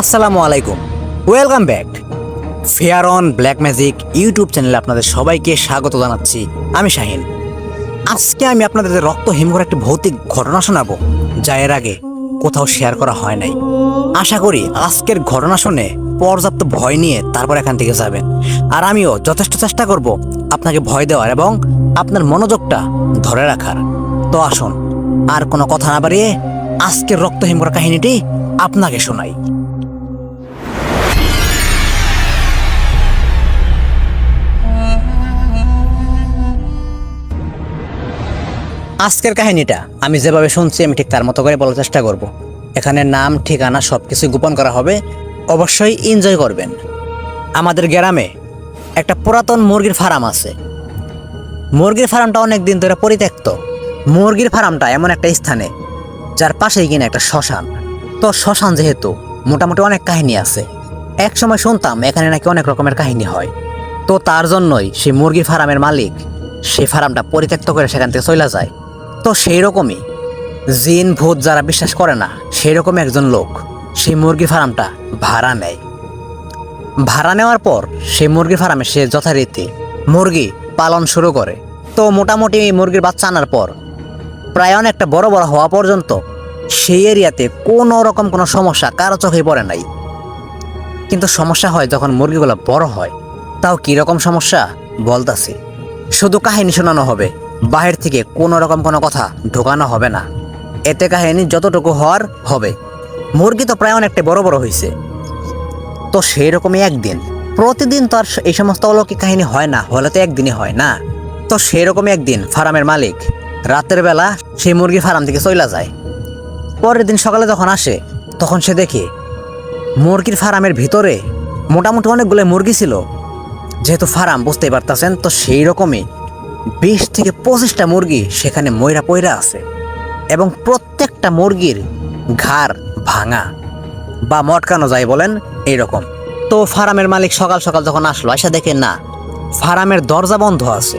আসসালামু আলাইকুম। Welcome back fair on black magic YouTube চ্যানেলে আপনাদের সবাইকে স্বাগত জানাচ্ছি। আমি শাহিন। আজকে আমি আপনাদের রক্ত হিমঘর একটি ভৌতিক ঘটনা শোনাবো, যা এর আগে কোথাও শেয়ার করা হয় নাই। আশা করি আজকের ঘটনা শুনে পর্যাপ্ত ভয় নিয়ে তারপর এখান থেকে যাবেন। আর আমিও যথেষ্ট চেষ্টা করব আপনাকে ভয় দেওয়ার এবং আপনার মনোযোগটা ধরে রাখার। তো আসুন, আর কোনো কথা না বাড়িয়ে আজকের রক্ত হিমঘর কাহিনীটি আপনাকে শোনাই। আজকের কাহিনীটা আমি যেভাবে শুনছি, আমি ঠিক তার মতো করে বলার চেষ্টা করব। এখানে নাম, ঠিকানা সব কিছু গোপন করা হবে। অবশ্যই এনজয় করবেন। আমাদের গ্রামে একটা পুরাতন মুরগির ফার্ম আছে। মুরগির ফার্মটা অনেক দিন ধরে পরিত্যক্ত। মুরগির ফার্মটা এমন একটা স্থানে, যার পাশেই কিনা একটা শ্মশান। তো শ্মশান যেহেতু মোটামুটি অনেক কাহিনী আছে। এক সময় শুনতাম এখানে নাকি অনেক রকমের কাহিনী হয়। তো তার জন্যই সেই মুরগির ফার্মের মালিক সেই ফার্মটা পরিত্যক্ত করে সেখান থেকে চলে যায়। তো সেই রকমই জিন, ভূত যারা বিশ্বাস করে না সেই রকম একজন লোক। সেই মুরগি ফার্মটা ভাড়া নেয়। ভাড়া নেওয়ার পর সেই মুরগি ফার্মে সে যথারীতি মুরগি পালন শুরু করে। তো মোটামুটি মুরগির বাচ্চা আনার পর, প্রায় অনেকটা বড় বড় হওয়া পর্যন্ত সেই এরিয়াতে কোনো রকম কোনো সমস্যা কারও চোখে পড়ে নাই। কিন্তু সমস্যা হয় যখন মুরগিগুলো বড় হয়, তাও কীরকম সমস্যা বলতাছি। শুধু কাহিনী শোনানো হবে। বাহির থেকে কোনো রকম কোনো কথা ঢোকানো হবে না। এতে কাহিনী যতটুকু হওয়ার হবে। মুরগি তো প্রায় অনেকটা বড় বড় হয়েছে তো সেই রকমই একদিন। প্রতিদিন তো আর এই সমস্ত অলৌকিক কাহিনী হয় না, হলে তো একদিনই হয় না। তো সেই রকমই একদিন ফার্মের মালিক, রাতের বেলা সেই মুরগি ফার্ম থেকে চইলা যায়। পরের দিন সকালে যখন আসে, তখন সে দেখে মুরগির ফার্মের ভিতরে মোটামুটি অনেকগুলো মুরগি ছিল। যেহেতু ফার্ম বুঝতেই পারতেছেন, তো সেই রকমই বিশ থেকে পঁচিশটা মুরগি সেখানে ময়রা পয়রা আছে এবং প্রত্যেকটা মুরগির ঘাড় ভাঙা বা মটকানো যায় বলেন এইরকম। তো ফার্মের মালিক সকাল সকাল যখন আসলো আসা দেখে না, ফার্মের দরজা বন্ধ আছে।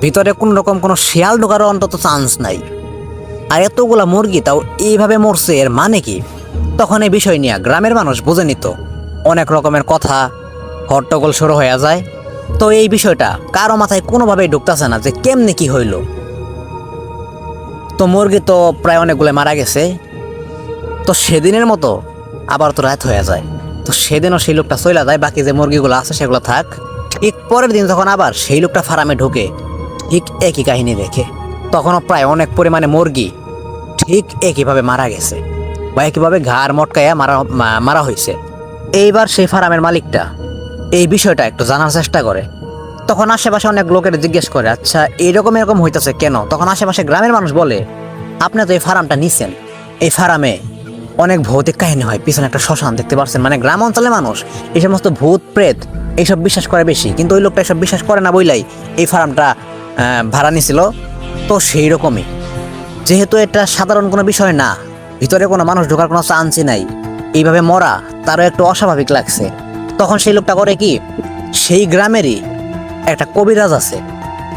ভিতরে কোন রকম কোনো শিয়াল ঢোকারও অন্তত চান্স নাই। আর এতগুলা মুরগি তাও এইভাবে মরছে, এর মানে কি? তখন এই বিষয় নিয়ে গ্রামের মানুষ বুঝে নিত। অনেক রকমের কথা, হট্টগোল শুরু হয়ে যায়। তো এই বিষয়টা কারও মাথায় কোনোভাবেই ঢুকতেছে না যে কেমনে কি হইল। তো মুরগি তো প্রায় অনেকগুলো মারা গেছে। তো সেদিনের মতো আবার তো রাত হয়ে যায়। তো সেদিনও সেই লোকটা চলে যায়, বাকি যে মুরগিগুলো আছে সেগুলো থাক। ঠিক পরের দিন যখন আবার সেই লোকটা ফার্মে ঢুকে, ঠিক একই কাহিনী দেখে। তখনও প্রায় অনেক পরিমাণে মুরগি ঠিক একইভাবে মারা গেছে বা একইভাবে ঘাড় মটকাইয়া মারা মারা হয়েছে এইবার সেই ফার্মের মালিকটা এই বিষয়টা একটু জানার চেষ্টা করে। তখন আশেপাশে অনেক লোকের জিজ্ঞেস করে আচ্ছা এরকম এরকম হইতেছে কেন? তখন আশেপাশে গ্রামের মানুষ বলে, আপনি তো এই ফার্মটা নিছেন। এই ফার্মে অনেক ভৌতিক কাহিনী হয়। পিছনে একটা শ্মশান দেখতে পাচ্ছেন। মানে গ্রাম অঞ্চলের মানুষ, এই সমস্ত ভূত, প্রেত, এইসব বিশ্বাস করে বেশি। কিন্তু ওই লোকটা এসব বিশ্বাস করে না বইলাই এই ফার্মটা ভাড়া নিছিল। তো সেই রকমই। যেহেতু এটা সাধারণ কোনো বিষয় না, ভিতরে কোনো মানুষ ঢোকার কোনো চান্সই নাই। এইভাবে মরা, তারও একটু অস্বাভাবিক লাগছে। তখন সেই লোকটা করে কি? সেই গ্রামেরই একটা কবিরাজ আছে।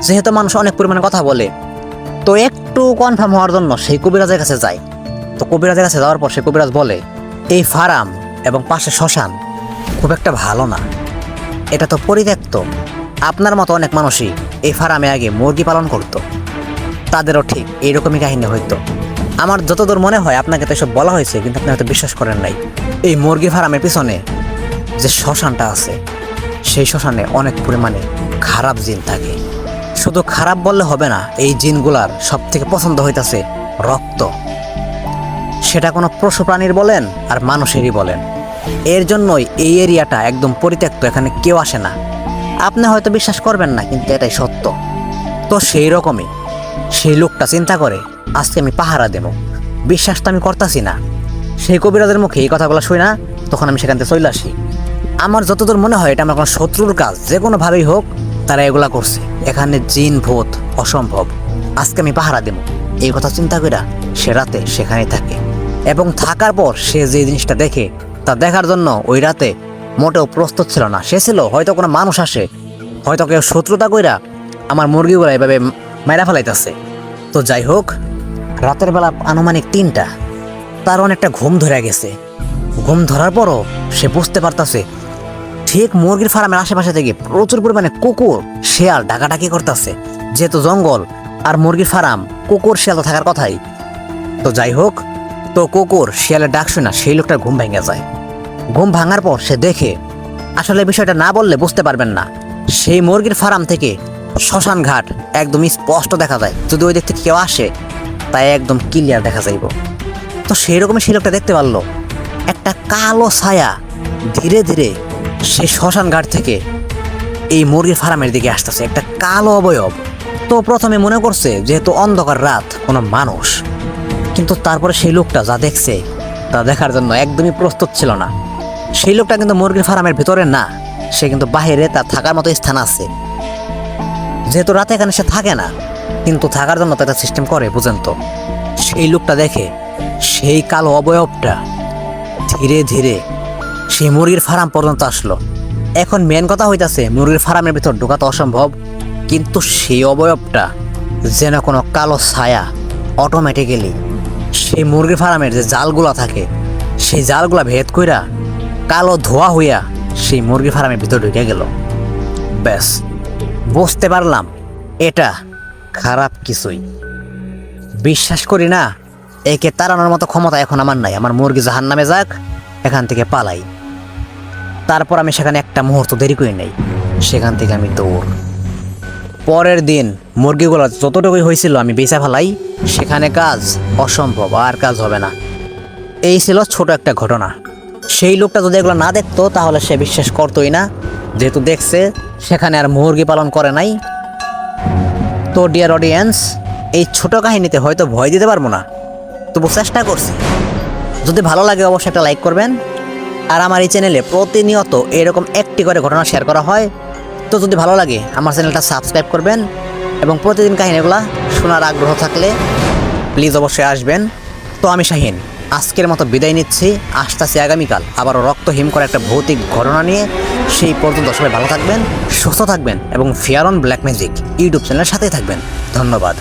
যেহেতু মানুষ অনেক পরিমাণে কথা বলে, তো একটু কনফার্ম হওয়ার জন্য সেই কবিরাজের কাছে যায়। তো কবিরাজের কাছে যাওয়ার পর সেই কবিরাজ বলে, এই ফার্ম এবং পাশে শ্মশান খুব একটা ভালো না। এটা তো পরিত্যক্ত। আপনার মতো অনেক মানুষই এই ফার্মে আগে মুরগি পালন করতো। তাদেরও ঠিক এইরকমই কাহিনী হইতো। আমার যতদূর মনে হয়, আপনাকে তো এসব বলা হয়েছে, কিন্তু আপনি হয়তো বিশ্বাস করেন নাই। এই মুরগি ফার্মের পিছনে যে শ্মশানটা আছে, সেই শ্মশানে অনেক পরিমাণে খারাপ জিন থাকে। শুধু খারাপ বললে হবে না, এই জিনগুলার সব থেকে পছন্দ হইতাছে রক্ত। সেটা কোনো পশু প্রাণীর বলেন আর মানুষেরই বলেন। এর জন্যই এই এরিয়াটা একদম পরিত্যক্ত, এখানে কেউ আসে না। আপনি হয়তো বিশ্বাস করবেন না, কিন্তু এটাই সত্য। তো সেই রকমই সেই লোকটা চিন্তা করে, আজকে আমি পাহারা দেব। বিশ্বাস তো আমি করতাছি না। সেই কবিরাজের মুখে এই কথাগুলো শুই না, তখন আমি সেখান থেকে চলে আসি। আমার যতদূর মনে হয়, এটা আমার কোনো শত্রুর কাজ। যে কোনোভাবেই হোক, তারা এগুলা করছে। এখানে জিন ভূত অসম্ভব। আজকে আমি পাহারা দেব। এই কথা চিন্তা কইরা সে রাতে সেখানে থাকে। এবং থাকার পর সে যে জিনিসটা দেখে, তা দেখার জন্য ওই রাতে মোটেও প্রস্তুত ছিল না। সে ছিল, হয়তো কোনো মানুষ আসে, হয়তো কেউ শত্রুতা কইরা আমার মুরগিগুলো এভাবে মেরা ফেলাইতেছে। তো যাই হোক, রাতের বেলা আনুমানিক তিনটা। তার অনেকটা ঘুম ধরে গেছে। ঘুম ধরার পরও সে বুঝতে পারতাছে ঠিক মুরগির ফার্মের আশেপাশে থেকে প্রচুর পরিমাণে কুকুর, শেয়াল ডাকাডাকি করতেছে। যেহেতু জঙ্গল আর মুরগির ফার্ম, কুকুর, শেয়াল তো থাকার কথাই। তো যাই হোক, তো কুকুর, শিয়ালের ডাক শুনে সেই লোকটার ঘুম ভেঙে যায়। ঘুম ভাঙার পর সে দেখে, আসলে বিষয়টা না বললে বুঝতে পারবেন না। সেই মুরগির ফার্ম থেকে শ্মশান ঘাট একদম স্পষ্ট দেখা যায়। যদি ওই থেকে কেউ আসে, তাই একদম ক্লিয়ার দেখা যাইব। তো সেই রকমই সেই লোকটা দেখতে পারল। একটা কালো ছায়া ধীরে ধীরে সেই শ্মশান ঘাট থেকে এই মুরগির ফার্মের দিকে আসতেছে, একটা কালো অবয়ব। তো প্রথমে মনে করছে যেহেতু অন্ধকার রাত, কোনো মানুষ। কিন্তু তারপরে সেই লোকটা যা দেখছে, তা দেখার জন্য একদমই প্রস্তুত ছিল না। সেই লোকটা কিন্তু মুরগির ফার্মের ভিতরে না, সে কিন্তু বাইরে তার থাকার মতো স্থান আছে। যেহেতু রাতে এখানে সে থাকে না, কিন্তু থাকার জন্য তো একটা সিস্টেম করে, বুঝেন তো। সেই লোকটা দেখে সেই কালো অবয়বটা ধীরে ধীরে সেই মুরগির ফার্ম পর্যন্ত আসলো। এখন মেন কথা হইতাছে, মুরগির ফার্মের ভিতর ঢোকা তো অসম্ভব, কিন্তু সেই অবয়বটা যেন কোনো কালো ছায়া অটোমেটিক্যালি সেই মুরগির ফার্মের যে জালগুলা থাকে, সেই জালগুলা ভেদ কইরা কালো ধোয়া হইয়া সেই মুরগি ফার্মের ভিতর ঢুকে গেল। ব্যাস, বুঝতে পারলাম, এটা খারাপ কিছুই। বিশ্বাস করি না, একে তাড়ানোর মতো ক্ষমতা এখন আমার নাই, আমার মুরগি জাহান নামে যাক, এখান থেকে পালাই। তারপর আমি সেখানে একটা মুহূর্ত দেরি করি নাই। সেখান থেকে আমি দৌড়। পরের দিন মুরগিগুলো যতটুকুই হয়েছিল আমি বেচা ফেলাই, সেখানে কাজ অসম্ভব, আর কাজ হবে না। এই ছিল ছোট একটা ঘটনা। সেই লোকটা যদি এগুলো না দেখতো, তাহলে সে বিশ্বাস করতোই না। যেহেতু দেখছে, সেখানে আর মুরগি পালন করে নাই। তো ডিয়ার অডিয়েন্স এই ছোট কাহিনীতে হয়তো ভয় দিতে পারব না। তবু চেষ্টা করছি। যদি ভালো লাগে, অবশ্যই একটা লাইক করবেন। আর আমার এই চ্যানেলে প্রতিনিয়ত এরকম একটি করে ঘটনা শেয়ার করা হয়। তো যদি ভালো লাগে, আমার চ্যানেলটা সাবস্ক্রাইব করবেন এবং প্রতিদিন কাহিনীগুলো শোনার আগ্রহ থাকলে প্লিজ অবশ্যই আসবেন। তো আমি শাহিন, আজকের মতো বিদায় নিচ্ছি। আসতেছি আগামীকাল আবারও রক্তহীন করে একটা ভৌতিক ঘটনা নিয়ে। সেই পর্যন্ত সবাই ভালো থাকবেন, সুস্থ থাকবেন এবং fear on black magic YouTube চ্যানেলের সাথেই থাকবেন। ধন্যবাদ।